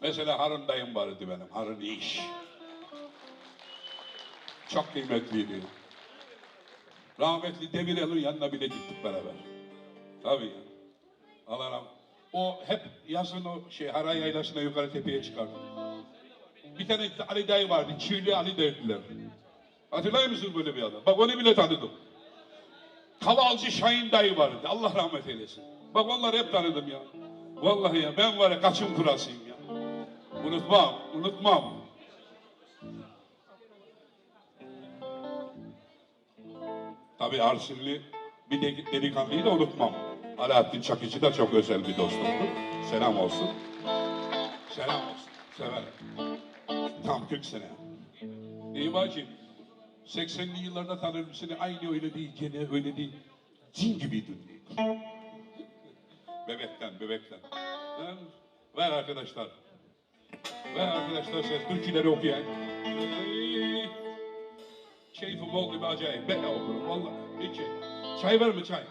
Mesela Harun dayım vardı benim. Harun iş. Çok kıymetliydi. Rahmetli Demirel'in yanına bile gittik beraber. Tabii ya. Allah. O hep yazın o şey Haray Yaylası'na yukarı tepeye çıkardı. Bir tane Ali dayı vardı. Çiğli Ali derdiler. Hatırlar mısın böyle bir adam? Bak onu bile tanıdım. Kavalcı Şahin dayı vardı. Allah rahmet eylesin. Bak onları hep tanıdım ya. Vallahi ya ben var ya kaçın kurasıyım ya. Unutmam, unutmam. Tabii Arsinli bir de delikanlıyı da unutmam. Alaaddin Çakıcı da çok özel bir dostumdu. Selam olsun. Selam olsun. Severim. Tam 40 sene. İyi bacım. 80'li yıllarda tanırım seni. Aynı öyle değil, gene öyle değil. Cin gibiydin diye. Bebekten, bebekten. Ver arkadaşlar. Ver arkadaşlar ses. Türküleri okuyan. Keyfim oldu be acayip. Ben okurum valla. Hiç. Çay var mı çay?